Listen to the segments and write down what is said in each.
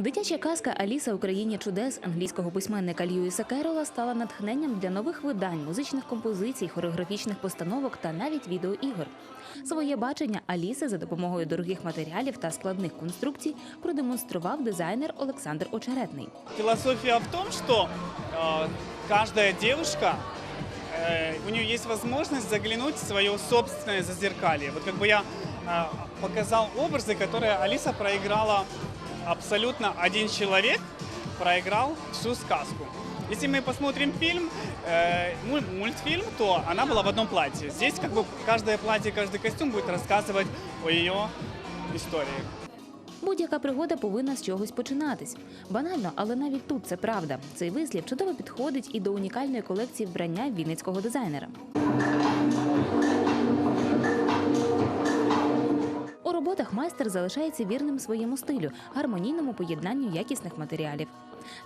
Дитяча казка Аліса у країні чудес англійського письменника Льюіса Керола стала натхненням для нових видань, музичних композицій, хореографічних постановок та навіть відеоігор. Своє бачення Аліси за допомогою дорогих матеріалів та складних конструкцій продемонстрував дизайнер Олександр Очеретний. Философия в том, что э, каждая девушка, э, у нее есть возможность заглянуть в свое собственное зазеркалье. Вот как бы я э, показал образы, которые Алиса проиграла абсолютно один человек, проиграл всю сказку. Если мы посмотрим фильм, э, муль- мультфильм, то она была в одном платье. Здесь как бы каждое платье, каждый костюм будет рассказывать о ее истории. Будь-яка пригода повинна з чогось починатись. Банально, але навіть тут це правда. Цей вислів чудово підходить і до унікальної колекції вбрання вінницького дизайнера. У роботах майстер залишається вірним своєму стилю, гармонійному поєднанню якісних матеріалів.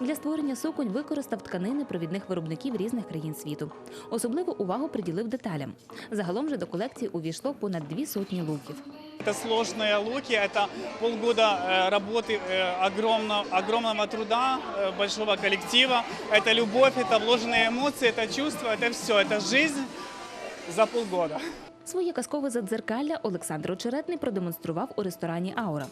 Для створення суконь використав тканини провідних виробників різних країн світу. Особливу увагу приділив деталям. Загалом же до колекції увійшло понад дві сотні луків. Это сложные луки, это полгода э, работы, э, огромно, огромного труда, э, большого коллектива. Это любовь, это вложенные эмоции, это чувства, это все, это жизнь за полгода. Своє казкове задзеркалля Олександр Очеретний продемонстрував у ресторані Аура.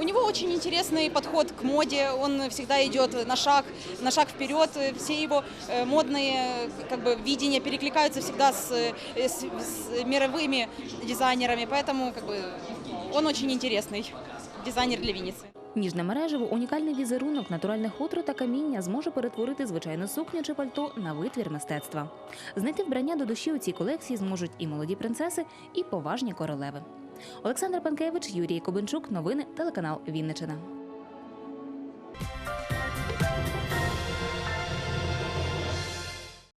У него очень интересный подход к моде, он всегда идет на шаг, на шаг вперед, все его э, модные э, как бы, видения перекликаются всегда с, э, с- с мировыми дизайнерами, поэтому как бы, он очень интересный дизайнер для Винницы. Ніжне мережево, унікальний візерунок, натуральне хутро та каміння зможе перетворити звичайну сукню чи пальто на витвір мистецтва. Знайти вбрання до душі у цій колекції зможуть і молоді принцеси, і поважні королеви. Олександр Панкевич, Юрій Кобенчук. Новини телеканал Вінничина.